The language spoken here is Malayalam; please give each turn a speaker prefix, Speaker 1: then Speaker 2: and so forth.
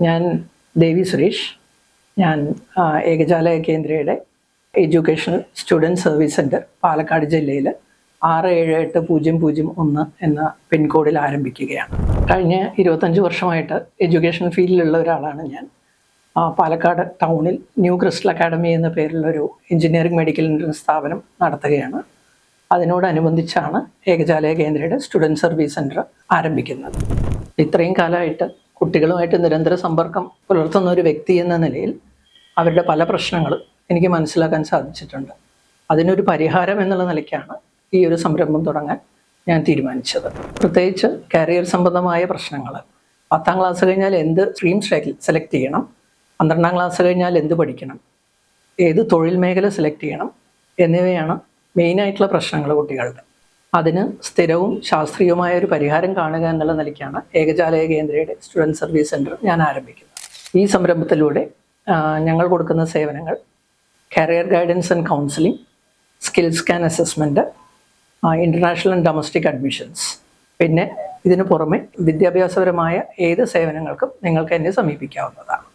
Speaker 1: ഞാൻ ദേവി സുരേഷ്. ഞാൻ ഏകജാലയ കേന്ദ്രയുടെ educational student service centre Palakkad ജില്ലയിൽ ആറ് ഏഴ് എട്ട് പൂജ്യം പൂജ്യം ഒന്ന് എന്ന പിൻകോഡിൽ ആരംഭിക്കുകയാണ്. കഴിഞ്ഞ ഇരുപത്തഞ്ച് വർഷമായിട്ട് എഡ്യൂക്കേഷൻ ഫീൽഡിലുള്ള ഒരാളാണ് ഞാൻ. പാലക്കാട് ടൗണിൽ ന്യൂ ക്രിസ്റ്റൽ അക്കാഡമി എന്ന പേരിലൊരു എഞ്ചിനീയറിംഗ് മെഡിക്കൽ സ്ഥാപനം നടത്തുകയാണ്. അതിനോടനുബന്ധിച്ചാണ് ഏകജാലയ കേന്ദ്രയുടെ സ്റ്റുഡന്റ് സർവീസ് സെന്റർ ആരംഭിക്കുന്നത്. ഇത്രയും കാലമായിട്ട് കുട്ടികളുമായിട്ട് നിരന്തര സമ്പർക്കം പുലർത്തുന്ന ഒരു വ്യക്തി എന്ന നിലയിൽ അവരുടെ പല പ്രശ്നങ്ങൾ എനിക്ക് മനസ്സിലാക്കാൻ സാധിച്ചിട്ടുണ്ട്. അതിനൊരു പരിഹാരം എന്നുള്ള നിലയ്ക്കാണ് ഈ ഒരു സംരംഭം തുടങ്ങാൻ ഞാൻ തീരുമാനിച്ചത്. പ്രത്യേകിച്ച് കരിയർ സംബന്ധമായ പ്രശ്നങ്ങൾ. പത്താം ക്ലാസ് കഴിഞ്ഞാൽ എന്ത് സ്ട്രീം സെലക്ട് ചെയ്യണം? പന്ത്രണ്ടാം ക്ലാസ് കഴിഞ്ഞാൽ എന്ത് പഠിക്കണം? ഏത് തൊഴിൽ മേഖല സെലക്ട് ചെയ്യണം? എന്നിവയാണ് മെയിനായിട്ടുള്ള പ്രശ്നങ്ങൾ കുട്ടികളുടെ അതിന് സ്ഥിരവും ശാസ്ത്രീയവുമായ ഒരു പരിഹാരം കാണുക എന്നുള്ള നിലയ്ക്കാണ് ഏകജാലയ കേന്ദ്രയുടെ സ്റ്റുഡന്റ് സർവീസ് സെന്റർ ഞാൻ ആരംഭിക്കുന്നത്. ഈ സംരംഭത്തിലൂടെ ഞങ്ങൾ കൊടുക്കുന്ന സേവനങ്ങൾ career guidance and counselling skill scan assessment international and domestic admissions പിന്നെ ഇതിനു പുറമെ വിദ്യാഭ്യാസപരമായ ഏത് സേവനങ്ങൾക്കും നിങ്ങൾക്ക് എന്നെ സമീപിക്കാവുന്നതാണ്.